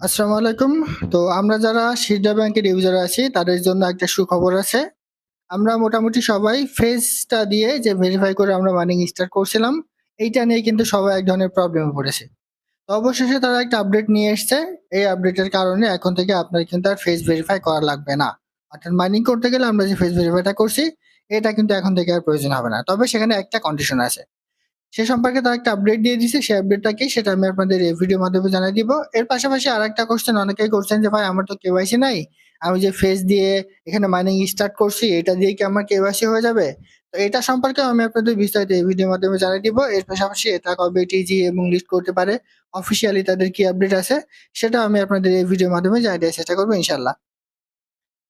আসসালামু আলাইকুম। তো আমরা যারা সিডা ব্যাংকের ইউজার আছি, তাদের জন্য একটা সুখবর আছে। আমরা মোটামুটি সবাই ফেসটা দিয়ে যে ভেরিফাই করে আমরা মাইনিং স্টার্ট করছিলাম, এইটা নিয়ে কিন্তু সবাই এক ধরনের প্রবলেমে পড়েছে। তো অবশেষে তারা একটা আপডেট নিয়ে এসছে। এই আপডেটের কারণে এখন থেকে আপনার কিন্তু আর ফেস ভেরিফাই করা লাগবে না। অর্থাৎ মাইনিং করতে গেলে আমরা যে ফেস ভেরিফাইটা করছি, এটা কিন্তু এখন থেকে আর প্রয়োজন হবে না। তবে সেখানে একটা কন্ডিশন আছে। সে সম্পর্কে তারা একটা আপডেট দিয়ে দিছে, সেই আপডেটটা কি সেটা আমি আপনাদের এই ভিডিওর মাধ্যমে জানিয়ে দিব। এর পাশাপাশি আর একটা কোশ্চেন অনেকেই করছেন যে, ভাই, আমার তো কেওয়াইসি নাই। আমি যে ফেস দিয়ে এখানে মাইনিং স্টার্ট করছি, এটা দিয়ে কি আমার কেওয়াইসি হয়ে যাবে? তো এটা সম্পর্কে আমি আপনাদের বিস্তারিত এই ভিডিওর মাধ্যমে জানিয়ে দিব। এর পাশাপাশি এটা কবে টিজি এবং লিস্ট করতে পারে অফিসিয়ালি তাদের কি আপডেট আছে সেটা আমি আপনাদের এই ভিডিওর মাধ্যমে জানিয়ে দেওয়ার চেষ্টা করব ইনশাল্লাহ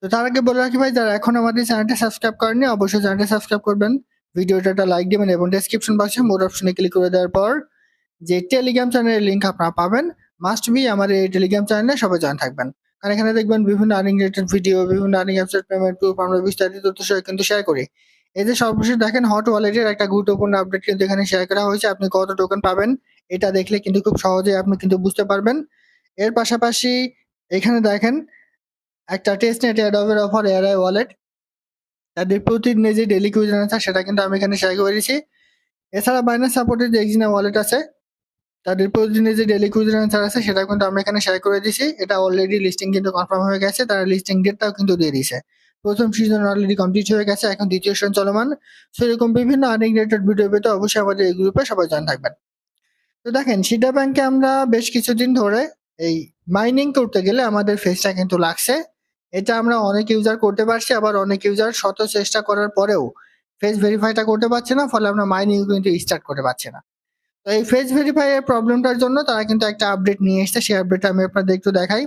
তো তার আগে বলে রাখি, ভাই, যারা এখন আমাদের চ্যানেলটা সাবস্ক্রাইব করেননি, অবশ্যই চ্যানেলটা সাবস্ক্রাইব করবেন। ভিডিওটা লাইক দিবেন এবং ডেসক্রিপশন বক্সে মোর অপশনে ক্লিক করে দেওয়ার পর যে টেলিগ্রাম চ্যানেলের লিঙ্ক আপনারা পাবেন মাস্ট বি আমার এই টেলিগ্রাম চ্যানেলে সবাই জয়েন থাকবেন। কারণ এখানে দেখবেন বিভিন্ন আর্নিং রিলেটেড ভিডিও বিভিন্ন আর্নিং অ্যাপসের পেমেন্ট প্রুফ আমরা বিস্তারিত তথ্য কিন্তু শেয়ার করি। এই যে সর্বশেষ দেখেন হট ওয়ালেটের একটা গুরুত্বপূর্ণ আপডেট কিন্তু এখানে শেয়ার করা হয়েছে। আপনি কত টোকেন পাবেন, এটা দেখলে কিন্তু খুব সহজে আপনি কিন্তু বুঝতে পারবেন। এর পাশাপাশি এখানে দেখেন একটা টেস্ট নেট অ্যাডোবের অফার এআরআই ওয়ালেট তাদের প্রতিদিনের যে ডেলি কুইজন আছে, সেটা কিন্তু আমি এখানে শেয়ার করে দিয়েছি। এছাড়া বাইনান্স সাপোর্টের যে এক্সিনা ওয়ালেট আছে তাদের প্রতিদিনের যে ডেলি কুইজন আনসার আছে সেটা কিন্তু আমি এখানে শেয়ার করে দিয়েছি। এটা অলরেডি লিস্টিং কিন্তু কনফার্ম হয়ে গেছে, তারা লিস্টিং ডেটটাও কিন্তু দিয়ে দিয়েছে। প্রথম সিজন অলরেডি কমপ্লিট হয়ে গেছে, এখন দ্বিতীয় সিজন চলমান। সেরকম বিভিন্ন আর্নিং ভিডিও পেতে অবশ্যই আমাদের এই গ্রুপে সবাই জয়েন থাকবেন। তো দেখেন সিডা ব্যাংকে আমরা বেশ কিছুদিন ধরে এই মাইনিং করতে গেলে আমাদের ফেসটা কিন্তু লাগছে। এটা আমরা অনেক ইউজার করতে পারছি, আবার অনেক ইউজার শত চেষ্টা করার পরেও ফেস ভেরিফাইটা করতে পারছে না, ফলে আমরা মাইনিং কিন্তু স্টার্ট করতে পারছে না। তো এই ফেস ভেরিফাই এর প্রবলেমটার জন্য তারা কিন্তু একটা আপডেট নিয়ে এসেছে, সেই আপডেটটা আমি আপনাদের একটু দেখাই।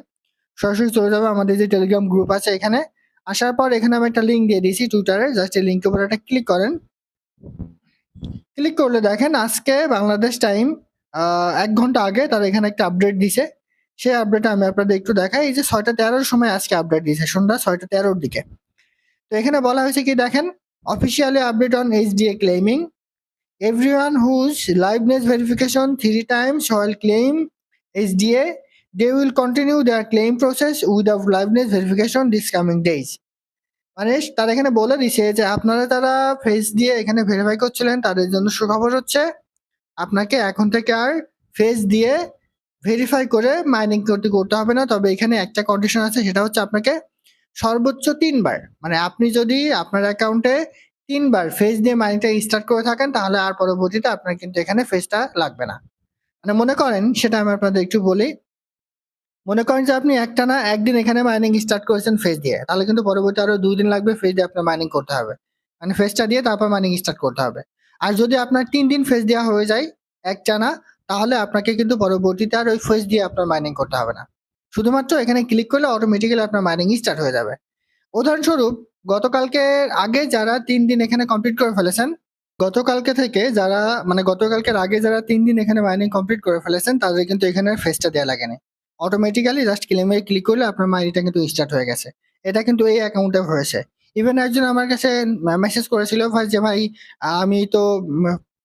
সরাসরি চলে যাবে, আমাদের যে টেলিগ্রাম গ্রুপ আছে এখানে। আসার পর এখানে আমি একটা লিঙ্ক দিয়ে দিয়েছি টুইটারে জাস্ট এই লিঙ্কের উপর একটা ক্লিক করেন। ক্লিক করলে দেখেন আজকে বাংলাদেশ টাইম এক ঘণ্টা আগে তারা এখানে একটা আপডেট দিছে। সেই আপডেট আমি আপনাদের একটু দেখাই এই যে ছয়টা তেরোর সময় আজকে আপডেট দিয়েছে সন্ধ্যা ছয়টা তেরোর দিকে তো এখানে বলা হয়েছে কি দেখেন officially update on H HDA claiming everyone whose liveness verification three times while claim HDA, they will continue their claim process without liveness verification this coming days. মানে তারা এখানে বলে দিছে যে আপনারা তারা ফেস দিয়ে এখানে ভেরিফাই করছিলেন তাদের জন্য সুখবর হচ্ছে আপনাকে এখন থেকে আর ফেস দিয়ে ভেরিফাই করে মাইনিং করতে করতে হবে না। তবে এখানে একটা কন্ডিশন আছে, সেটা হচ্ছে আপনাকে সর্বোচ্চ তিনবার মানে আপনি যদি আপনার অ্যাকাউন্টে তিনবার ফেস দিয়ে মাইনিংটা স্টার্ট করে থাকেন, তাহলে আর পরবর্তীতে আপনার কিন্তু এখানে ফেসটা লাগবে না। মানে মনে করেন, সেটা আমি আপনাদের একটু বলি। মনে করেন যে আপনি একটা না একদিন এখানে মাইনিং স্টার্ট করেছেন ফেস দিয়ে, তাহলে কিন্তু পরবর্তী আরও দুই দিন লাগবে ফেস দিয়ে আপনার মাইনিং করতে হবে। মানে ফেসটা দিয়ে তারপর মাইনিং স্টার্ট করতে হবে। আর যদি আপনার তিন দিন ফেস দেওয়া হয়ে যায় এক টানা তাহলে আপনাকে কিন্তু পরবর্তীতে আর ওই ফেস দিয়ে আপনার মাইনিং করতে হবে না। শুধুমাত্র এখানে ক্লিক করলে অটোমেটিক্যালি আপনার মাইনিং স্টার্ট হয়ে যাবে। উদাহরণস্বরূপ, গতকালকে আগে যারা তিন দিন এখানে কমপ্লিট করে ফেলেছেন, গতকালকে থেকে যারা মানে গতকালকের আগে যারা তিন দিন এখানে মাইনিং কমপ্লিট করে ফেলেছেন, তাদের কিন্তু এখানে ফেসটা দেওয়া লাগেনি। অটোমেটিক্যালি জাস্ট ক্লেমে ক্লিক করলে আপনার মাইনিংটা কিন্তু স্টার্ট হয়ে গেছে। এটা কিন্তু এই অ্যাকাউন্টে হয়েছে। ইভেন একজন আমার কাছে মেসেজ করেছিল, ভাই যে ভাই, আমি তো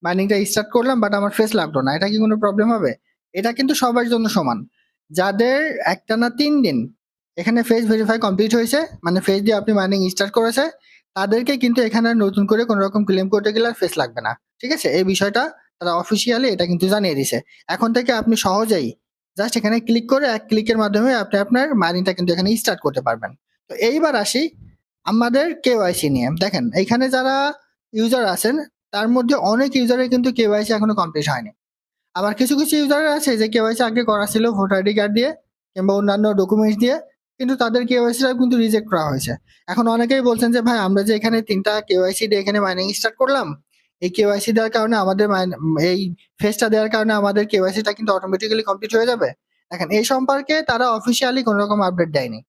মাইনিংটা স্টার্ট করলাম বাট আমার ফেস লাগল না। এটা কি কোনো প্রবলেম হবে? এটা কিন্তু সবার জন্য সমান। যাদের একটানা তিন দিন এখানে ফেস ভেরিফাই কমপ্লিট হয়েছে মানে ফেস দিয়ে আপনি মাইনিং স্টার্ট করেছে, তাদেরকে কিন্তু এখানে নতুন করে কোনো রকম ক্লেম করতে গেলে আর ফেস লাগবে না। ঠিক আছে? এই বিষয়টা তারা অফিসিয়ালি এটা কিন্তু জানিয়ে দিছে। এখন থেকে আপনি সহজেই জাস্ট এখানে ক্লিক করে এক ক্লিকের মাধ্যমে আপনি আপনার মাইনিংটা কিন্তু এখানে স্টার্ট করতে পারবেন। তো এইবার আসি আমাদের কেওয়াইসি নিয়ে। দেখেন, এখানে যারা ইউজার আছেন তার মধ্যে অনেক ইউজারের কিন্তু কেওয়াইসি এখনও কমপ্লিট হয়নি। আবার কিছু কিছু ইউজার আছে যে কেওয়াইসি আগে করা ছিল ভোটার আইডি কার্ড দিয়ে কিংবা অন্যান্য ডকুমেন্টস দিয়ে, কিন্তু তাদের কেওয়াইসিটা কিন্তু রিজেক্ট করা হয়েছে। এখন অনেকেই বলছেন যে, ভাই, আমরা যে এখানে তিনটা কেওয়াইসি দিয়ে এখানে মাইনিং স্টার্ট করলাম, এই কেওয়াইসি দেওয়ার কারণে আমাদের এই ফেসটা দেওয়ার কারণে আমাদের কেওয়াইসিটা কিন্তু অটোমেটিক্যালি কমপ্লিট হয়ে যাবে? দেখেন, এই সম্পর্কে তারা অফিসিয়ালি কোনো রকম আপডেট দেয়নি।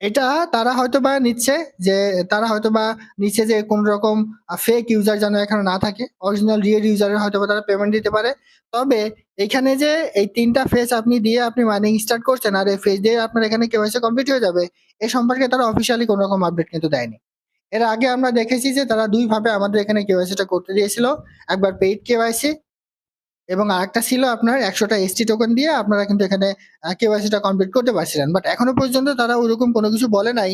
এটা তারা হয়তো বা নিচ্ছে যে, তারা হয়তো বা নিচ্ছে যে কোন রকম ফেক ইউজার যেন এখানে না থাকে। অরিজিনাল রিয়েল ইউজারের হয়তো বা তারা পেমেন্ট দিতে পারে। তবে এখানে যে এই তিনটা ফেস আপনি দিয়ে আপনি মাইনিং স্টার্ট করছেন আর এই ফেস দিয়ে আপনার এখানে কেওয়াইসি কমপ্লিট হয়ে যাবে, এ সম্পর্কে তারা অফিসিয়ালি কোনো রকম আপডেট কিন্তু দেয়নি। এর আগে আমরা দেখেছি যে তারা দুই ভাবে আমাদের এখানে কেওয়াইসিটা করতে দিয়েছিল। একবার পেইড কেওয়াইসি এবং আরেকটা ছিল আপনার একশোটা এসটি টোকেন দিয়ে আপনারা কিন্তু এখানে কেওয়াইসিটা কমপ্লিট করতে পারছিলেন। বাট এখনও পর্যন্ত তারা ওরকম কোনো কিছু বলে নাই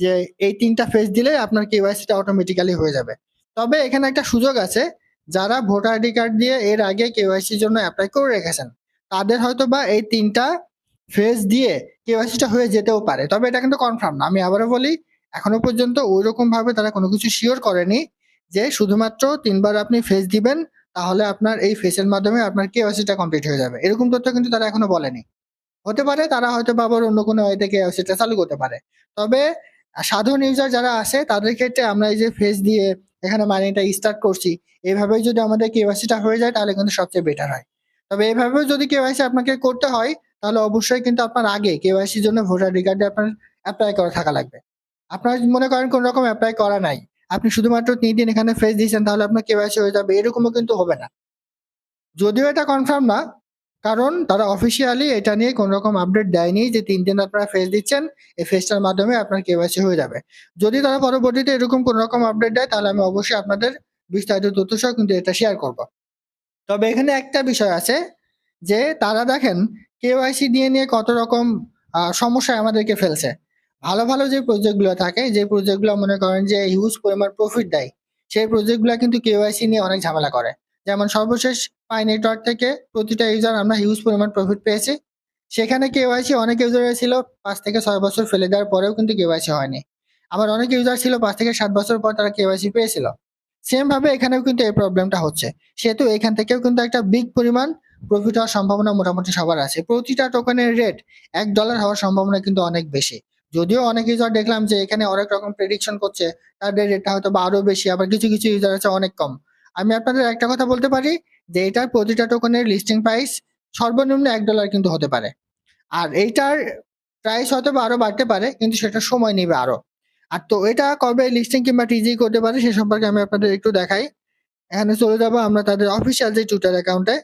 যে এই তিনটা ফেজ দিলে আপনার কেওয়াইসিটা অটোমেটিক্যালি হয়ে যাবে। তবে এখানে একটা সুযোগ আছে, যারা ভোটার আইডি কার্ড দিয়ে এর আগে কেওয়াইসির জন্য অ্যাপ্লাই করে রেখেছেন, তাদের হয়তো বা এই তিনটা ফেজ দিয়ে কেওয়াইসিটা হয়ে যেতেও পারে। তবে এটা কিন্তু কনফার্ম না। আমি আবারও বলি, এখনও পর্যন্ত ওই রকম ভাবে তারা কোনো কিছু শিওর করেনি যে শুধুমাত্র তিনবার আপনি ফেজ দিবেন তাহলে আপনার এই ফেসের মাধ্যমে আপনার কেওয়াইসিটা কমপ্লিট হয়ে যাবে। এরকম তথ্য কিন্তু তারা এখনও বলেনি। হতে পারে তারা হয়তো আবার অন্য কোনো ওয়েতে কেওয়াইসিটা চালু করতে পারে। তবে সাধারণ ইউজার যারা আছে, তাদের ক্ষেত্রে আমরা এই যে ফেস দিয়ে এখানে মাইনিংটা স্টার্ট করছি এইভাবেই যদি আমাদের কেওয়াইসিটা হয়ে যায়, তাহলে কিন্তু সবচেয়ে বেটার হয়। তবে এইভাবেও যদি কেওয়াইসি আপনাকে করতে হয়, তাহলে অবশ্যই কিন্তু আপনার আগে কেওয়াইসির জন্য ভোটার রিকার্ডে আপনার অ্যাপ্লাই করা থাকা লাগবে। আপনার মনে করেন কোন রকম অ্যাপ্লাই করা নাই। আপনি শুধুমাত্র তিন দিন এখানে ফেস দিয়েছেন তাহলে আপনার কেওয়াইসি হয়ে যাবে। এরকমও কিন্তু হবে না। যদিও এটা কনফার্ম না কারণ তারা অফিসিয়ালি এটা নিয়ে কোন রকম আপডেট দেয়নি যে তিন দিন আপনারা ফেস দিচ্ছেন এই ফেসটার মাধ্যমে আপনার কেওয়াইসি হয়ে যাবে। যদি তারা পরবর্তীতে এরকম কোন রকম আপডেট দেয় তাহলে আমি অবশ্যই আপনাদের বিস্তারিত তথ্য সহ কিন্তু এটা শেয়ার করব। তবে এখানে একটা বিষয় আছে যে তারা দেখেন কেওয়াইসি দিয়ে নিয়ে কত রকম আহ, সমস্যায় আমাদেরকে ফেলছে। ভালো ভালো যে প্রজেক্টগুলো থাকে, যে প্রজেক্টগুলো মনে করেন যে হিউজ পরিমাণ প্রফিট দেয়, সেই প্রজেক্টগুলো কিন্তু কেওয়াইসি নিয়ে অনেক ঝামেলা করে। যেমন সর্বশেষ পাই নেটওয়ার্ক থেকে প্রতিটা ইউজার আমরা হিউজ পরিমাণ প্রফিট পেয়েছি। সেখানে কেওয়াইসি অনেক ইউজারের ছিল পাঁচ থেকে ছয় বছর ফেলে দেওয়ার পরেও কিন্তু কেওয়াইসি হয়নি। আবার অনেক ইউজার ছিল পাঁচ থেকে সাত বছর পর তারা কেওয়াইসি পেয়েছিল। সেম ভাবে এখানেও কিন্তু এই প্রবলেমটা হচ্ছে। সেহেতু এখান থেকেও কিন্তু একটা বিগ পরিমাণ প্রফিট হওয়ার সম্ভাবনা মোটামুটি সবার আছে। প্রতিটা টোকেনের রেট এক ডলার হওয়ার সম্ভাবনা কিন্তু অনেক বেশি। যদিও অনেক ইউজার দেখলাম যে এখানে অনেক রকম প্রেডিকশন করছে, তাদের রেটটা হয়তো বা আরও বেশি, আবার কিছু কিছু ইউজার আছে অনেক কম। আমি আপনাদের একটা কথা বলতে পারি যে এটার প্রতিটা টোকেনের লিস্টিং প্রাইস সর্বনিম্ন এক ডলার কিন্তু হতে পারে। আর এইটার প্রাইস হয়তো বা আরও বাড়তে পারে, কিন্তু সেটা সময় নেবে আরও। আর তো এটা কবে লিস্টিং কিংবা টিজি করতে পারে সে সম্পর্কে আমি আপনাদের একটু দেখাই। এখানে চলে যাব আমরা তাদের অফিসিয়াল যে টুইটার অ্যাকাউন্টে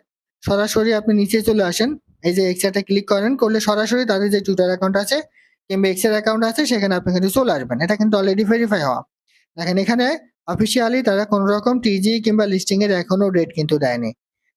সরাসরি আপনি নিচে চলে আসেন। এই যে এক্সট্রাটা ক্লিক করেন, করলে সরাসরি তাদের যে টুইটার অ্যাকাউন্ট আছে কিংবা এক্সের অ্যাকাউন্ট আছে, সেখানে আপনি কিন্তু চলে আসবেন। এটা কিন্তু অলরেডি ভেরিফাই হওয়া। দেখেন, এখানে অফিসিয়ালি তারা কোনো রকম টিজি কিংবা লিস্টিং এর এখনও রেট কিন্তু দেয়নি।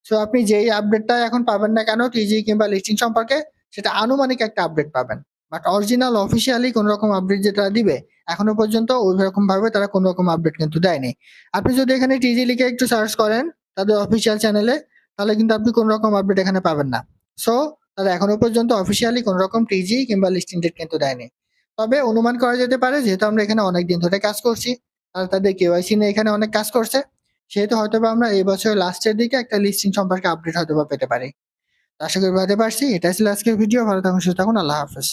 সো আপনি যেই আপডেটটা এখন পাবেন না কেন টিজি কিংবা লিস্টিং সম্পর্কে সেটা আনুমানিক একটা আপডেট পাবেন। বাট অরিজিনাল অফিসিয়ালি কোন রকম আপডেট যেটা দিবে, এখনও পর্যন্ত ওই রকম ভাবে তারা কোনো রকম আপডেট কিন্তু দেয়নি। আপনি যদি এখানে টিজি লিখে একটু সার্চ করেন তাদের অফিসিয়াল চ্যানেলে তাহলে কিন্তু আপনি কোন রকম আপডেট এখানে পাবেন না। সো তারা এখনও পর্যন্ত অফিসিয়ালি কোন রকম টিজি কিংবা লিস্টিং ডেট কিন্তু দেয়নি। তবে অনুমান করা যেতে পারে, যেহেতু আমরা এখানে অনেক দিন ধরে কাজ করছি, তারা তাদের কেওয়াইসি নিয়ে এখানে অনেক কাজ করছে, সেহেতু হয়তো বা আমরা এই বছরের লাস্টের দিকে একটা লিস্টিং সম্পর্কে আপডেট হয়তো বা পেতে পারি। আশা করি পারছি এটা ছিল আজকের ভিডিও ভালো থাকুন, সুস্থ থাকুন, আল্লাহ হাফেজ।